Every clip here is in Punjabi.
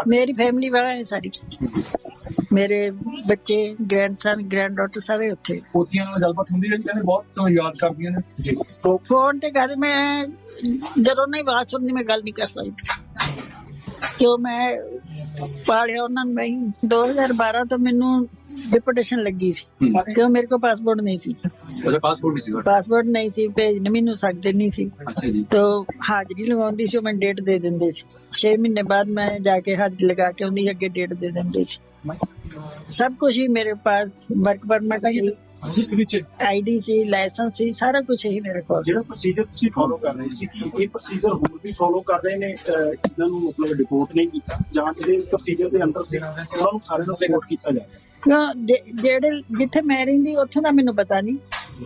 ਘਰ ਮੇਰੀ ਫੈਮਿਲੀ ਵਾਲਾ ਹੈ ਸਾਰੀ ਮੇਰੇ ਬੱਚੇ ਗ੍ਰੈਂਡਸਨ ਗ੍ਰੈਂਡਡਾਟਰ ਸਾਰੇ ਉੱਥੇ। ਪੋਤੀਆਂ ਨਾਲ ਗੱਲਬਾਤ ਹੁੰਦੀ ਰਹੀ ਕਹਿੰਦੇ ਬਹੁਤ ਯਾਦ ਕਰਦੀਆਂ ਨੇ। ਜੀ। ਫੋਨ ਤੇ ਕਰ ਮੈਂ ਜਦੋਂ ਨਹੀਂ ਆਵਾਜ਼ ਸੁਣਦੀ ਮੈਂ ਗੱਲ ਨਹੀਂ ਕਰ ਸਕਦੀ। ਕਿਉਂ ਮੈਂ ਪਾਲਿਆ ਉਹਨਾਂ ਨੂੰ ਮੈਂ ਹੀ। 2012 ਤੋਂ ਮੈਨੂੰ ਡਿਪੋਟੇਸ਼ਨ ਲੱਗੀ ਸੀ। ਕਿਉਂ ਮੇਰੇ ਕੋਲ ਪਾਸਪੋਰਟ ਨਹੀਂ ਸੀ। ਉਹਦਾ ਪਾਸਪੋਰਟ ਨਹੀਂ ਸੀ ਪਾਸਪੋਰਟ ਨਹੀਂ ਸੀ ਭੇਜਣ ਮੈਨੂੰ ਸਕਦੇ ਨਹੀਂ ਸੀ। ਅੱਛਾ ਜੀ। ਤੋ ਹਾਜ਼ਰੀ ਲਗਾਉਂਦੀ ਸੀ ਉਹ ਮੈਂ ਡੇਟ ਦੇ ਦਿੰਦੇ ਸੀ। 6 ਮਹੀਨੇ ਬਾਅਦ ਮੈਂ ਜਾ ਕੇ ਹਾਜ਼ਰੀ ਲਗਾ ਕੇ ਆਉਂਦੀ ਅੱਗੇ ਡੇਟ ਦੇ ਦਿੰਦੇ ਸੀ। ਸਭ ਕੁਝ ਹੀ ਮੇਰੇ ਪਾਸ ਵਰਕ ਪਰਮਿਟ ਸੀ। ਜਿਸ ਵਿੱਚ ਆਈਡੀ ਸੀ ਲਾਇਸੈਂਸ ਸੀ ਸਾਰਾ ਕੁਝ ਹੀ ਮੇਰੇ ਕੋਲ। ਜਿਹੜਾ ਪ੍ਰੋਸੀਜਰ ਤੁਸੀਂ ਫੋਲੋ ਕਰ ਰਹੇ ਸੀ ਕਿ ਇਹ ਪ੍ਰੋਸੀਜਰ ਹੁਣ ਵੀ ਫੋਲੋ ਕਰ ਰਹੇ ਨੇ ਅਹ, ਇਹਨਾਂ ਨੂੰ ਮਤਲਬ ਰਿਪੋਰਟ ਨਹੀਂ ਕੀਤਾ ਜਾਂ ਜਿਹੜੇ ਪ੍ਰੋਸੀਜਰ ਦੇ ਅੰਦਰ ਸੀ ਉਹਨਾਂ ਨੂੰ ਸਾਰਿਆਂ ਨੂੰ ਰਿਪੋਰਟ ਕੀਤਾ ਜਾ ਰਿਹਾ। ਕਿਉਂ ਜੇ- ਜਿਹੜੇ ਜਿੱਥੇ ਮੈਂ ਰਹਿੰਦੀ ਉੱਥੋਂ ਦਾ ਮੈਨੂੰ ਪਤਾ ਨਹੀਂ।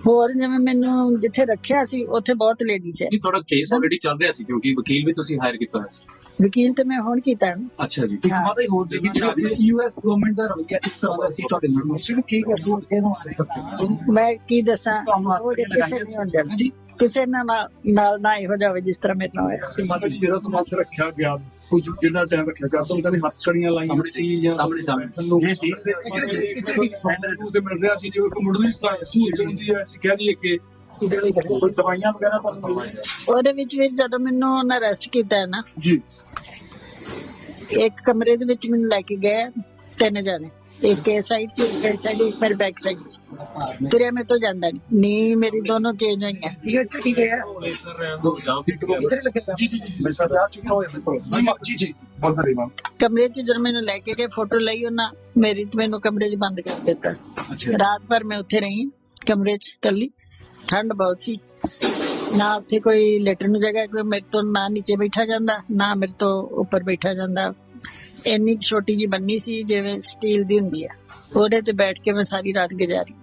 ਹੋਰ ਜਿਵੇਂ ਮੈਨੂੰ ਜਿੱਥੇ ਰੱਖਿਆ ਸੀ ਉੱਥੇ ਬਹੁਤ ਲੇਡੀਜ਼ ਹੈ। ਨਹੀਂ ਤੁਹਾਡਾ ਕੇਸ ਆਲਰੇਡੀ ਚੱਲ ਰਿਹਾ ਸੀ ਕਿਉਂਕਿ ਵਕੀਲ ਵੀ ਤੁਸੀਂ ਹਾਇਰ ਕੀਤਾ ਹੋਇਆ ਸੀ। ਵਕੀਲ ਤੇ ਮੈਂ ਹੁਣ ਕੀਤਾ ਨਾ। ਅੱਛਾ ਜੀ ਹਾਂ। ਮਾਤਾ ਹੀ ਹੋਰ ਦੇਖੀ ਜਿਹੜਾ ਯੂਐਸ ਗਵਰਨਮੈਂਟ ਦਾ ਰਵੱਈਆ ਇਸ ਤਰ੍ਹਾਂ ਦਾ ਸੀ ਤੁਹਾਡੇ ਨਾਲ? ਸਿਰਫ ਕੀ ਕਰ ਦੋ ਇਹਨੂੰ ਮੈਂ ਕੀ ਦੱਸਾਂ? ਉਹ ਲਗਾਏ ਨਹੀਂ ਹੁੰਦਾ ਜੀ ਕਿਸੇ ਨਾਲ ਨਾ- ਨਾਲ ਨਾ ਇਹੋ ਜਾਵੇ ਜਿਸ ਤਰ੍ਹਾਂ ਮੇਰੇ ਨਾਲ ਹੋਇਆ। ਤੇ ਮਾਤਾ ਜੀ ਜਿਹੜਾ ਤੁਹਾਨੂੰ ਹੱਥ ਰੱਖਿਆ ਗਿਆ ਕੁਝ ਜਿੰਨਾ ਟਾਈਮ ਰੱਖਿਆ ਗਿਆ ਤੁਹਾਨੂੰ ਕਹਿੰਦੇ ਹੱਥ ਕੜੀਆਂ ਲਾਈਆਂ ਸਾਹਮਣੇ ਸੀ ਜਾਂ ਸਾਹਮਣੇ ਸਾਹਮਣੇ। ਇਹ ਸੀ। ਸਾਨੂੰ ਤੇ ਮਿਲ ਰਿਹਾ ਸੀ ਜਿਵੇਂ ਇੱਕ ਮੁੱਢਲੀ ਸਹਾਇ- ਸਹੂਲਤ ਹੁੰਦੀ ਹੈ ਅਸੀਂ ਕਹਿ ਦਈਏ ਕਿ ਕੋਈ ਦਵਾਈਆਂ ਵਗੈਰਾ ਤੁਹਾਨੂੰ ਮਿਲੀਆਂ ਉਹਦੇ ਵਿੱਚ ਵੀ ਜਦੋਂ ਮੈਨੂੰ ਉਹਨਾਂ ਅਰੈਸਟ ਕੀਤਾ ਹੈ ਨਾ ਜੀ। ਇੱਕ ਕਮਰੇ ਦੇ ਵਿੱਚ ਮੈਨੂੰ ਲੈ ਕੇ ਗਏ ਤਿੰਨ ਜਣੇ। ਇੱਕ ਇਹ ਸਾਈਡ ਸੀ ਇੱਕ ਸਾਈਡ ਇੱਕ ਮੇਰੇ ਬੈਕ ਸਾਈਡ ਸੀ। ਤੁਰਿਆ ਮੇਰੇ ਤੋਂ ਜਾਂਦਾ ਨਹੀਂ ਨੀ ਮੇਰੀ ਦੋਨੋਂ ਚੇਂਜ ਹੋਈਆਂ। ਜੀ ਜੀ ਜੀ ਮੈਂ ਸਰ ਆ ਚੁੱਕਾ ਹੋਇਆ ਮੇਰੇ ਕੋਲ। ਜੀ ਜੀ ਬਹੁਤ ਬੜੀ ਬਾਤ ਕਮਰੇ 'ਚ ਜਦੋਂ ਮੈਨੂੰ ਲੈ ਕੇ ਗਏ ਫੋਟੋ ਲਈ ਉਹਨਾਂ ਮੇਰੀ ਤੇ ਮੈਨੂੰ ਕਮਰੇ 'ਚ ਬੰਦ ਕਰ ਦਿੱਤਾ। ਰਾਤ ਭਰ ਮੈਂ ਉੱਥੇ ਰਹੀ ਕਮਰੇ 'ਚ ਇਕੱਲੀ। ਠੰਡ ਬਹੁਤ ਸੀ। ਨਾ ਉੱਥੇ ਕੋਈ ਲੈਟਰ ਨੂੰ ਜਗ੍ਹਾ ਕੋਈ ਮੇਰੇ ਤੋਂ ਨਾ ਨੀਚੇ ਬੈਠਾ ਜਾਂਦਾ ਨਾ ਮੇਰੇ ਤੋਂ ਉੱਪਰ ਬੈਠਾ ਜਾਂਦਾ। ਇੰਨੀ ਛੋਟੀ ਜੀ ਬੰਨੀ ਸੀ ਜਿਵੇਂ ਸਟੀਲ ਦੀ ਹੁੰਦੀ ਆ। ਉਹਦੇ ਤੇ ਬੈਠ ਕੇ ਮੈਂ ਸਾਰੀ ਰਾਤ ਗੁਜ਼ਾਰੀ।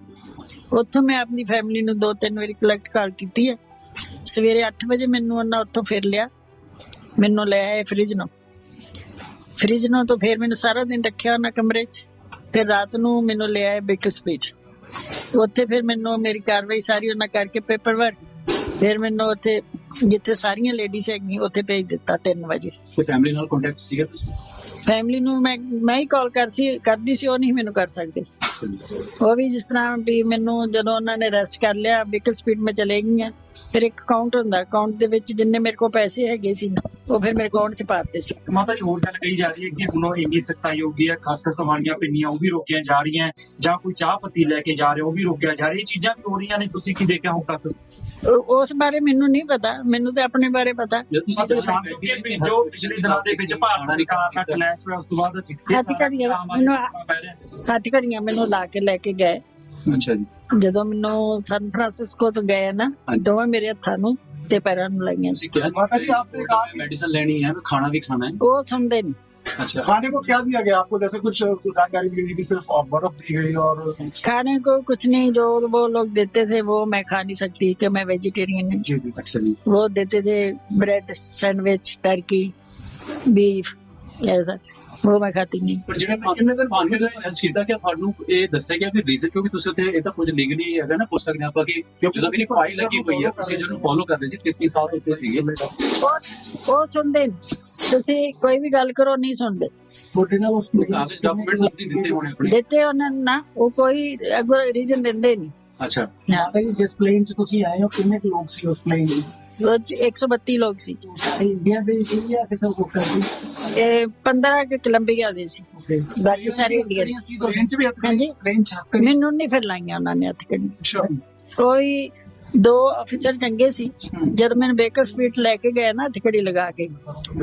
ਉੱਥੋਂ ਮੈਂ ਆਪਣੀ ਫੈਮਿਲੀ ਨੂੰ ਦੋ ਤਿੰਨ ਵਾਰੀ ਕਲੈਕਟ ਕਾਲ ਕੀਤੀ ਹੈ ਸਵੇਰੇ 8 ਵਜੇ ਮੈਨੂੰ ਉਹਨਾਂ ਉੱਥੋਂ ਫਿਰ ਲਿਆ। ਮੈਨੂੰ ਲੈ ਆਏ ਫ੍ਰਿਜ ਨੂੰ। ਫ੍ਰਿਜ ਨੂੰ ਤੋਂ ਫਿਰ ਮੈਨੂੰ ਸਾਰਾ ਦਿਨ ਰੱਖਿਆ ਉਹਨਾਂ ਕਮਰੇ 'ਚ। ਫਿਰ ਰਾਤ ਨੂੰ ਮੈਨੂੰ ਲੈ ਆਏ ਬੇਕਰ ਸਪੀਡ ਉੱਥੇ ਫਿਰ ਮੈਨੂੰ ਮੇਰੀ ਕਾਰਵਾਈ ਸਾਰੀ ਉਹਨਾਂ ਕਰਕੇ ਪੇਪਰ ਵਰਕ ਫਿਰ ਮੈਨੂੰ ਉੱਥੇ ਜਿੱਥੇ ਸਾਰੀਆਂ ਲੇਡੀਜ਼ ਹੈਗੀਆਂ, ਉੱਥੇ ਭੇਜ ਦਿੱਤਾ 3 ਵਜੇ। ਕੋਈ ਫੈਮਿਲੀ ਨਾਲ ਕੰਟੈਕਟ ਸੀਗਾ ਤੁਸੀਂ? ਫੈਮਿਲੀ ਨੂੰ ਮੈਂ ਮੈਂ ਹੀ ਕਾਲ ਕਰ ਸੀ, ਕਰਦੀ ਸੀ, ਉਹ ਨਹੀਂ ਮੈਨੂੰ ਕਰ ਸਕਦੇ। ਉਹ ਵੀ ਜਿਸ ਤਰ੍ਹਾਂ ਵੀ ਮੈਨੂੰ ਜਦੋਂ ਉਹਨਾਂ ਨੇ ਰੈਸਟ ਕਰ ਲਿਆ ਬਿਕਲ ਸਪੀਡ ਮੈਂ ਚਲੇ ਗਈਆਂ। ਫਿਰ ਇੱਕ ਅਕਾਊਂਟ ਹੁੰਦਾ ਅਕਾਊਂਟ ਦੇ ਵਿੱਚ ਜਿੰਨੇ ਮੇਰੇ ਕੋਲ ਪੈਸੇ ਹੈਗੇ ਸੀ ਉਹ ਫਿਰ ਮੇਰੇ ਅਕਾਊਂਟ 'ਚ ਪਾ ਦਿੱਤੇ ਸੀ। ਮਾਤਾ ਜੀ ਹੋਰ ਗੱਲ ਕਹੀ ਜਾ ਰਹੀ ਹੈ ਕਿ ਹੁਣ ਉਹ ਇੰਨੀ ਸਖਤਾਈ ਹੋ ਗਈ ਹੈ ਖਾਸ ਕਰ ਸਵਾਰੀਆਂ ਪਿੰਨੀਆਂ ਉਹ ਵੀ ਰੋਕੀਆਂ ਜਾ ਰਹੀਆਂ ਜਾਂ ਕੋਈ ਚਾਹ ਪੱਤੀ ਲੈ ਕੇ ਜਾ ਰਿਹਾ ਉਹ ਵੀ ਰੋਕਿਆ ਜਾ ਰਿਹਾ। ਇਹ ਚੀਜ਼ਾਂ ਵੀ ਹੋ ਰਹੀਆਂ ਨੇ? ਤੁਸੀਂ ਕੀ ਦੇਖਿਆ ਹੁਣ ਤੱਕ? ਉਹ- ਉਸ ਬਾਰੇ ਮੈਨੂੰ ਨਹੀਂ ਪਤਾ। ਮੈਨੂੰ ਤੇ ਆਪਣੇ ਬਾਰੇ ਪਤਾ। ਜਦ ਤੁਸੀਂ ਮਤਲਬ ਜਾਣਦੇ ਹੋ ਕਿ ਜੋ ਪਿਛਲੇ ਦਿਨਾਂ ਦੇ ਵਿੱਚ ਭਾਰਤ ਦੀ ਕਾਰ ਨਾਲ ਕਲੈਸ਼ ਹੋਇਆ ਉਸ ਤੋਂ ਬਾਅਦ ਇਹ ਹੱਥ ਸਾਰਾ ਘੜੀਆਂ ਡਰਾਮਾ ਮੈਨੂੰ ਜਿਹੜਾ ਪੈ ਰਿਹਾ। ਹੱਥ ਘੜੀਆਂ ਮੈਨੂੰ ਲਾ ਕੇ ਲੈ ਕੇ ਗਏ। ਅੱਛਾ ਜੀ। ਜਦੋਂ ਮੈਨੂੰ ਸਨ ਫਰਾਂਸਿਸਕੋ ਤੋਂ ਗਏ ਨਾ। ਦੋਵੇਂ ਮੇਰੇ ਹੱਥਾਂ ਨੂੰ ਤੇ ਪੈਰਾਂ ਨੂੰ ਲਾਈਆਂ ਸੀ ਤੁਸੀਂ ਕਿਹਾ माता जी आपने कहा कि ਮੈਡੀਸਨ ਲੈਣੀ ਹੈ ਖਾਣਾ ਵੀ ਖਾਣਾ ਹੈ ਉਹ ਸੁਣਦੇ ਨਹੀਂ अच्छा खाने को क्या दिया गया आपको जैसे कुछ जानकारी मिली थी कि सिर्फ बर्फ दी गई और खाने को कुछ नहीं जो वो लोग देते थे वो मैं खा नहीं सकती कि मैं वेजिटेरियन हूँ जी जी अच्छा जी वो देते थे ब्रेड सैंडविच टर्की बीफ ऐसा ਉਹ ਮੈਂ ਖਾਤੀ ਨਹੀਂ। ਪਰ ਜਿਹੜੇ ਤੁਸੀਂ ਕਿੰਨੇ ਦਿਨ ਬਾਹਰ ਰਹੇ ਇਸ ਚੀਜ਼ ਦਾ ਕਿ ਤੁਹਾਨੂੰ ਇਹ ਦੱਸਿਆ ਗਿਆ ਕਿ ਰੀਜ਼ਨ ਚੋਂ ਵੀ ਤੁਸੀਂ ਉੱਥੇ ਇਹ ਤਾਂ ਕੁਝ ਲੀਗਲੀ ਹੈਗਾ ਨਾ ਪੁੱਛ ਸਕਦੇ ਆਪਾਂ ਕਿ ਜਦੋਂ ਮੇਰੀ ਫਾਈਲ ਲੱਗੀ ਹੋਈ ਹੈ ਪ੍ਰੋਸੀਜਰ ਨੂੰ ਫੋਲੋ ਕਰ ਰਹੇ ਸੀ 33 ਸਾਲ ਉੱਤੇ ਸੀਗੇ? ਉਹ ਉਹ ਸੁਣਦੇ ਤੁਸੀਂ ਕੋਈ ਵੀ ਗੱਲ ਕਰੋ ਨਹੀਂ ਸੁਣਦੇ। ਬੋਟੇ ਨਾਲ ਉਸ ਨੂੰ ਕਾਗਜ਼ ਡਾਕੂਮੈਂਟ ਅਸੀਂ ਦਿੱਤੇ ਹੋਣੇ ਆਪਣੇ? ਦਿੱਤੇ ਉਹਨਾਂ ਨੂੰ ਨਾ ਉਹ ਕੋਈ ਅਗਰ ਰੀਜ਼ਨ ਦਿੰਦੇ ਨਹੀਂ ਅੱਛਾ। ਮਾਤਾ ਜੀ ਜਿਸ ਪਲੇਨ 'ਚ ਤੁਸੀਂ ਆਏ ਹੋ ਕਿੰਨੇ ਲੋਕ ਸੀ ਉਸ ਪਲੇਨ 'ਚ? 132 ਲੋਕ ਸੀ। ਸਾਰੇ ਇੰਡੀਆ ਦੇ ਸੀ ਜਾਂ ਕਿਸੇ ਹੋਰ ਕੰਟਰੀ ਇਹ 15 ਕਿ ਦੇ ਸੀ। ਬਾਕੀ ਸਾਰੇ ਇੰਡੀਆ ਦੇ ਸੀ। ਰੇਂਜ ਵੀ ਹੱਥ ਹਾਂਜੀ। ਰੇਂਜ ਹੱਥ ਮੈਨੂੰ ਨਹੀਂ ਫਿਰ ਲਾਈਆਂ ਉਹਨਾਂ ਨੇ ਹੱਥ ਕੜੀ। ਕੋਈ ਦੋ ਅਫਸਰ ਚੰਗੇ ਸੀ। ਜਰਮਨ ਵਹੀਕਲ ਸਪੀਡ ਲੈ ਕੇ ਗਏ ਨਾ ਹੱਥਕੜੀ ਲਗਾ ਕੇ।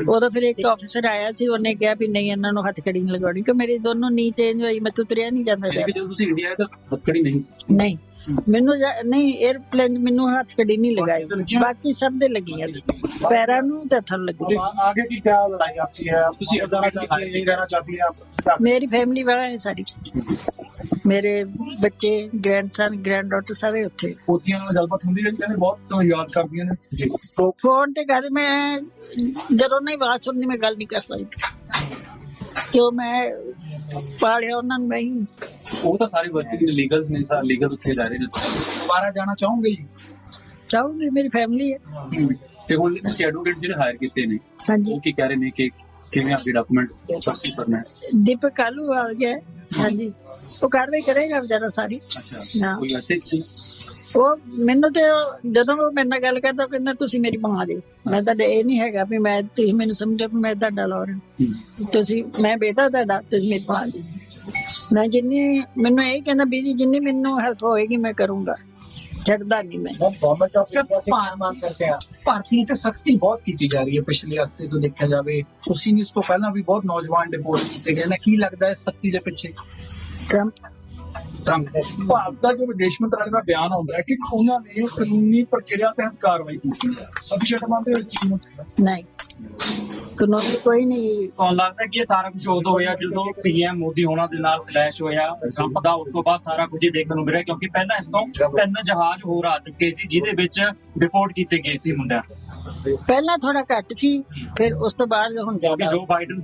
ਉਹਦਾ ਫਿਰ ਇੱਕ ਅਫਸਰ ਆਇਆ ਸੀ ਉਹਨੇ ਕਿਹਾ ਵੀ ਨਹੀਂ ਇਹਨਾਂ ਨੂੰ ਹੱਥਕੜੀ ਨਹੀਂ ਲਗਾਉਣੀ ਕਿ ਮੇਰੀ ਦੋਨੋਂ ਨੀ ਚੇਂਜ ਹੋਈ ਮੈਂ ਤੁਰਿਆ ਨਹੀਂ ਜਾਂਦਾ ਸੀ। ਤੁਸੀਂ ਇੰਡੀਆ ਆਏ ਤਾਂ ਹੱਥਕੜੀ ਨਹੀਂ ਸੀ। ਨਹੀਂ। ਮੈਨੂੰ ਨਹੀਂ 에ਅਰਪਲੇਨ ਮੈਨੂੰ ਹੱਥਕੜੀ ਨਹੀਂ ਲਗਾਈ। ਬਾਕੀ ਸਭ ਦੇ ਲੱਗੀਆਂ ਸੀ। ਪੈਰਾਂ ਨੂੰ ਤੇ ਥੱਲ ਲੱਗੀ ਆਗੇ ਕੀ ਕਿਆ ਲੜਾਈ ਆਪਸੀ ਹੈ? ਤੁਸੀਂ ਅਜ਼ਾਰਾ ਕੀ ਕਹਿਣਾ ਚਾਹਤੀ ਹੈ ਮੇਰੀ ਫੈਮਿਲੀ ਵਾਲਾ ਹੈ ਸਾਰੀ ਮੇਰੇ ਬੱਚੇ ਗ੍ਰੈਂਡਸਨ ਗ੍ਰੈਂਡਡਾਟਰ ਸਾਰੇ ਉੱਥੇ। ਪੋਤੀਆਂ ਨਾਲ ਗੱਲਬਾਤ ਹੁੰਦੀ ਰਹੀ ਕਹਿੰਦੇ ਬਹੁਤ ਯਾਦ ਕਰਦੀਆਂ ਨੇ? ਜੀ। ਫੋਨ ਤੇ ਕਰ ਮੈਂ ਜਦੋਂ ਨਹੀਂ ਆਵਾਜ਼ ਸੁਣਦੀ ਮੈਂ ਗੱਲ ਨਹੀਂ ਕਰ ਸਕਦੀ। ਕਿਉਂ ਮੈਂ ਪਾਲਿਆ ਉਹਨਾਂ ਨੂੰ ਮੈਂ ਹੀ। ਉਹ ਤਾਂ ਸਾਰੇ ਵਰਕਿੰਗ ਲੀਗਲਸ ਨੇ ਸਾਰੇ ਲੀਗਲਸ ਉੱਥੇ ਰਹਿ ਰਹੇ ਨੇ। ਦੁਬਾਰਾ ਜਾਣਾ ਚਾਹੋਗੇ ਜੀ? ਚਾਹੂੰਗੀ ਮੇਰੀ ਫੈਮਿਲੀ ਹੈ। ਤੇ ਹੁਣ ਤੁਸੀਂ ਐਡਵੋਕੇਟ ਜਿਹੜੇ ਹਾਇਰ ਕੀਤੇ ਨੇ ਹਾਂਜੀ। ਉਹ ਕੀ ਕਹਿ ਰਹੇ ਨੇ ਕਿ ਕਿਵੇਂ ਆਪਕੇ ਡਾਕੂਮੈਂਟ ਸਬਸਿਡ ਕਰਨਾ ਹੈ? ਦੀਪਕ ਕਾਲੂ ਆ ਗਿਆ। ਹੈ। ਹਾਂਜੀ। ਉਹ ਕਾਰਵਾਈ ਕਰੇਗਾ ਵਿਚਾਰਾ ਸਾਰੀ ਅੱਛਾ ਹਾਂ। ਕੋਈ ਵੈਸੇ ਹੀ ਉਹ ਮੈਨੂੰ ਤੇ ਉਹ- ਜਦੋਂ ਉਹ ਮੇਰੇ ਨਾਲ ਗੱਲ ਕਰਦਾ ਉਹ ਕਹਿੰਦਾ ਤੁਸੀਂ ਮੇਰੀ ਮਾਂ ਜੀ ਮੈਂ ਤਾਂ ਇਹ ਨਹੀਂ ਹੈਗਾ ਵੀ ਮੈਂ ਤੁਸੀਂ ਮੈਨੂੰ ਸਮਝੋ ਵੀ ਮੈਂ ਤੁਹਾਡਾ ਲੋਰ ਹਮ, ਤੁਸੀਂ ਮੈਂ ਬੇਟਾ ਤੁਹਾਡਾ ਤੁਸੀਂ ਮੇਰੀ ਮਾਂ ਜੀ ਮੈਂ ਜਿੰਨੀ ਮੈਨੂੰ ਇਹ ਕਹਿੰਦਾ ਵੀ ਜੀ ਜਿੰਨੀ ਮੈਨੂੰ ਹੈਲਪ ਹੋਏਗੀ ਮੈਂ ਕਰੂੰਗਾ ਛੱਡਦਾ ਨਹੀਂ ਮੈਂ ਗਵਰਨਮੈਂਟ ਆਫ ਇੰਡੀਆ ਸੇ ਕੀ ਮੰਗ करते हैं आप? ਭਾਰਤੀ ਤੇ ਸਖਤੀ ਬਹੁਤ ਕੀਤੀ ਜਾ ਰਹੀ ਹੈ ਪਿਛਲੇ ਅਰਸੇ ਤੋਂ ਦੇਖਿਆ ਜਾਵੇ ਉਸੇ ਨੇ ਇਸ ਤੋਂ ਪਹਿਲਾਂ ਵੀ ਬਹੁਤ ਨੌਜਵਾਨ ਡਿਪੋਰਟ ਕੀਤੇ ਗਏ ਨੇ ਕੀ ਲੱਗਦਾ ਹੈ ਸਖਤੀ ਦੇ ਪਿੱਛੇ ਟਰੰਪ ਟਰੰਪ ਭਾਰਤ ਦਾ ਜੋ ਵਿਦੇਸ਼ ਮੰਤਰਾਲੇ ਦਾ ਬਿਆਨ ਆਉਂਦਾ ਹੈ ਕਿ ਉਹਨਾਂ ਨੇ ਕਾਨੂੰਨੀ ਪ੍ਰਕਿਰਿਆ ਤਹਿਤ ਕਾਰਵਾਈ ਕੀਤੀ ਹੈ। ਸਫੀਸ਼ੀਐਂਟ ਮੰਨਦੇ ਹੋ ਇਸ ਚੀਜ਼ ਨੂੰ ਨਹੀਂ। ਕਾਨੂੰਨ ਕੋਈ ਨਹੀਂ। ਤੁਹਾਨੂੰ ਲੱਗਦਾ ਕਿ ਇਹ ਸਾਰਾ ਕੁਝ ਉਦੋਂ ਹੋਇਆ ਜਦੋਂ ਪੀਐਮ ਮੋਦੀ ਹੋਣਾ ਦੇ ਨਾਲ ਕਲੈਸ਼ ਹੋਇਆ ਟਰੰਪ ਦਾ ਉਸ ਤੋਂ ਬਾਅਦ ਸਾਰਾ ਕੁਝ ਹੀ ਦੇਖਣ ਨੂੰ ਮਿਲਿਆ ਕਿਉਂਕਿ ਪਹਿਲਾਂ ਇਸ ਤੋਂ ਤਿੰਨ ਜਹਾਜ਼ ਹੋਰ ਆ ਚੁੱਕੇ ਸੀ ਜਿਹਦੇ ਵਿੱਚ ਰਿਪੋਰਟ ਕੀਤੇ ਗਏ ਸੀ ਮੁੰਡਿਆਂ ਪਹਿਲਾਂ ਥੋੜਾ ਘੱਟ ਸੀ ਫਿਰ ਉਸ ਤੋਂ ਬਾਅਦ ਹੁਣ ਜ਼ਿਆਦਾ। ਜੋ ਬਾਈਡਨ